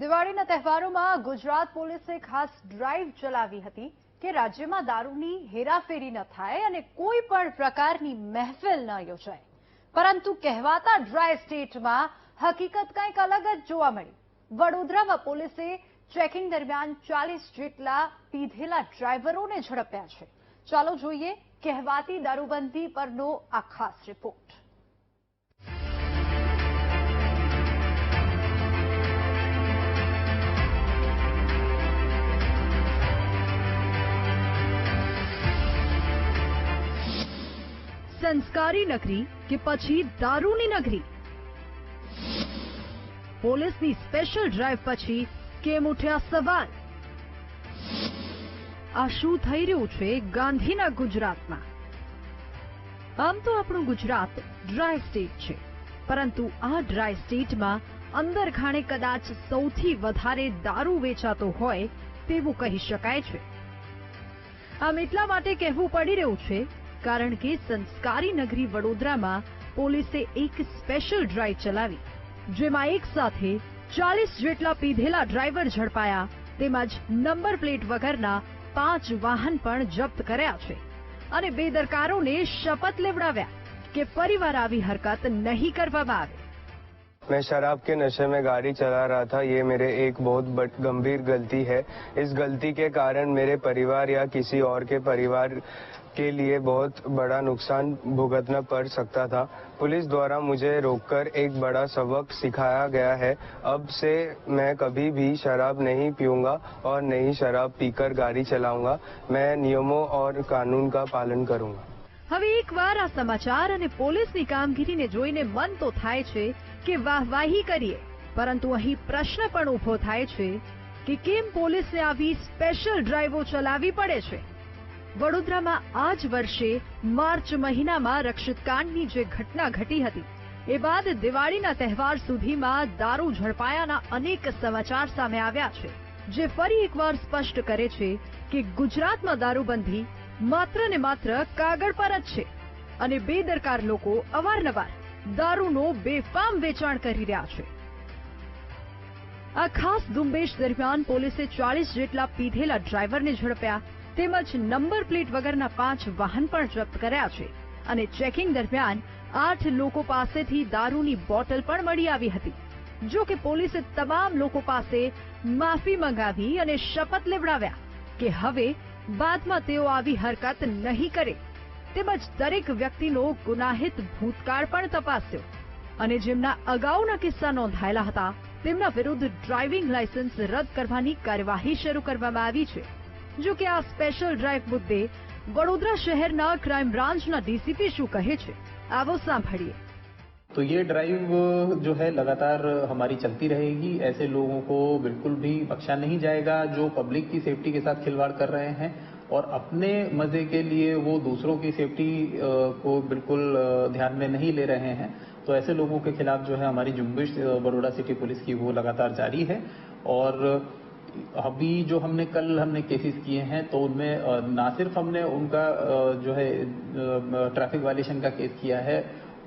દિવાળીના તહેવારોમાં ગુજરાત પોલીસે ખાસ ડ્રાઈવ ચલાવી હતી કે રાજ્યમાં દારૂની હેરાફેરી ન થાય અને કોઈ પણ પ્રકારની મહેફિલ ન યોજાય. પરંતુ કહેવાતા ડ્રાય સ્ટેટમાં હકીકત કંઈક અલગ જ જોવા મળી. વડોદરામાં પોલીસે ચેકિંગ દરમિયાન ચાલીસ જેટલા પીધેલા ડ્રાઈવરોને ઝડપ્યા છે. ચાલો જોઈએ કહેવાતી દારૂબંધી પરનો આ ખાસ રિપોર્ટ. સંસ્કારી નગરી કે પછી દારૂની નગરી પોલીસની સ્પેશિયલ ડ્રાઈવ પછી કેમ ઉઠ્યા સવાલ? આ શું થઈ રહ્યું છે ગાંધીના ગુજરાતમાં? આમ તો આપણું ગુજરાત ડ્રાય સ્ટેટ છે, પરંતુ આ ડ્રાય સ્ટેટમાં અંદર ખાણે કદાચ સૌથી વધારે દારૂ વેચાતો હોય તેવું કહી શકાય છે. આમ એટલા માટે કહેવું પડી રહ્યું છે કારણ કે સંસ્કારી નગરી વડોદરામાં પોલીસે એક સ્પેશિયલ ડ્રાઈવ ચલાવી. જેમાં એક સાથે ચાલીસ જેટલા પીધેલા ડ્રાઈવર ઝડપાયા, તેમજ નંબર પ્લેટ વગરના પાંચ વાહન પણ જપ્ત કર્યા છે. અને બેદરકારોને શપથ લેવડાવ્યા કે પરિવાર આવી હરકત નહીં કરવામાં આવે. मैं शराब के नशे में गाड़ी चला रहा था। ये मेरे एक बहुत बड़- गंभीर गलती है। इस गलती के कारण मेरे परिवार या किसी और के परिवार के लिए बहुत बड़ा नुकसान भुगतना पड़ सकता था। पुलिस द्वारा मुझे रोककर एक बड़ा सबक सिखाया गया है। अब से मैं कभी भी शराब नहीं पीऊँगा और नहीं शराब पीकर गाड़ी चलाऊँगा। मैं नियमों और कानून का पालन करूँगा। હવે એકવાર આ સમાચાર અને પોલીસની કામગીરીને જોઈને મન તો થાય છે કે વાહવાહી કરીએ. પરંતુ અહીં પ્રશ્ન પણ ઊભો થાય છે કે કેમ પોલીસને આવી સ્પેશિયલ ડ્રાઈવો ચલાવવી પડે છે? વડોદરામાં આ જ વર્ષે માર્ચ મહિનામાં રક્ષિતકાંડની જે ઘટના ઘટી હતી, એ બાદ દિવાળીના તહેવાર સુધીમાં દારૂ ઝડપાયાના અનેક સમાચાર સામે આવ્યા છે, જે ફરી એકવાર સ્પષ્ટ કરે છે કે ગુજરાતમાં દારૂબંધી માત્ર ને માત્ર કાગળ પર જ છે. અને બેદરકાર લોકો અવારનવાર દારૂનો બેફામ વેચાણ કરી રહ્યા છે. આ ખાસ ઝુંબેશ દરમિયાન પોલીસે ચાલીસ જેટલા પીધેલા ડ્રાઈવરને ઝડપ્યા તેમજ નંબર પ્લેટ વગરના પાંચ વાહન પણ જપ્ત કર્યા છે અને ચેકિંગ દરમિયાન આઠ લોકો પાસેથી દારૂની બોટલ પણ મળી આવી હતી. જો કે પોલીસે તમામ લોકો પાસે માફી મંગાવી અને શપથ લેવડાવ્યા કે હવે બાદમાં તેઓ આવી હરકત નહીં કરે. તેમજ દરેક વ્યક્તિનો ગુનાહિત ભૂતકાળ પણ તપાસ્યો. અને જેમના અગાઉના કિસ્સા નોંધાયેલા હતા, તેમના વિરુદ્ધ ડ્રાઇવિંગ લાયસન્સ રદ કરવાની કાર્યવાહી શરૂ કરવામાં આવી છે. જો કે આ સ્પેશિયલ ડ્રાઈવ મુદ્દે વડોદરા શહેરના ક્રાઇમ બ્રાન્ચના ડીસીપી શું કહે છે, આવો સાંભળીએ. तो ये ड्राइव जो है लगातार हमारी चलती रहेगी। ऐसे लोगों को बिल्कुल भी बख्शा नहीं जाएगा जो पब्लिक की सेफ्टी के साथ खिलवाड़ कर रहे हैं और अपने मज़े के लिए वो दूसरों की सेफ्टी को बिल्कुल ध्यान में नहीं ले रहे हैं। तो ऐसे लोगों के खिलाफ जो है हमारी जुम्बिश बड़ोड़ा सिटी पुलिस की वो लगातार जारी है। और अभी जो हमने कल हमने केसेस किए हैं तो उनमें ना सिर्फ़ हमने उनका जो है ट्रैफ़िक वायलेशन का केस किया है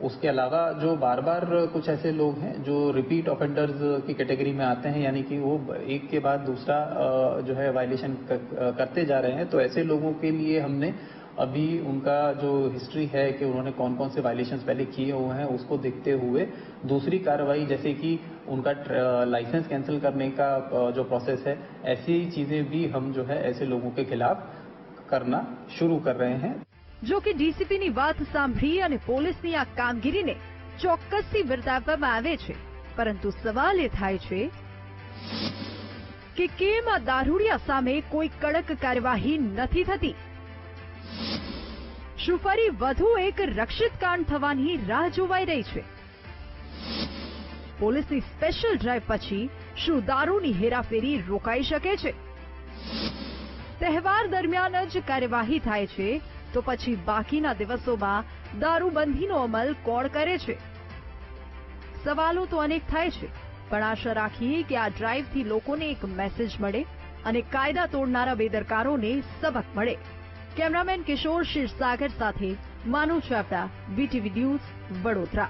उसके अलावा जो बार बार कुछ ऐसे लोग हैं जो रिपीट ऑफेंडर्स की कैटेगरी में आते हैं, यानी कि वो एक के बाद दूसरा जो है वायलेशन करते जा रहे हैं तो ऐसे लोगों के लिए हमने अभी उनका जो हिस्ट्री है कि उन्होंने कौन कौन से वायलेशंस पहले किए हुए हैं, उसको देखते हुए दूसरी कार्रवाई, जैसे कि उनका लाइसेंस कैंसिल करने का जो प्रोसेस है, ऐसी चीज़ें भी हम जो है ऐसे लोगों के खिलाफ करना शुरू कर रहे हैं। જો કે ડીસીપીની વાત સાંભળી અને પોલીસની આ કામગીરીને ચોક્કસથી બિરદાવવામાં આવે છે. પરંતુ સવાલ એ થાય છે કે કેમ આ દારૂડિયા સામે કોઈ કડક કાર્યવાહી નથી થતી? શું ફરી વધુ એક રક્ષિત કાંડ થવાની રાહ જોવાઈ રહી છે? પોલીસની સ્પેશિયલ ડ્રાઈવ પછી શું દારૂની હેરાફેરી રોકાઈ શકે છે? તહેવાર દરમિયાન જ કાર્યવાહી થાય છે તો પછી બાકીના દિવસોમાં દારૂબંધીનો અમલ કોણ કરે છે? સવાલો તો અનેક થાય છે, પણ આશા રાખીએ કે આ ડ્રાઈવથી લોકોને એક મેસેજ મળે અને કાયદા તોડનારા બેદરકારોને સબક મળે. કેમેરામેન કિશોર ક્ષીરસાગર સાથે માનુ ચાવડા બીટીવી ન્યૂઝ વડોદરા.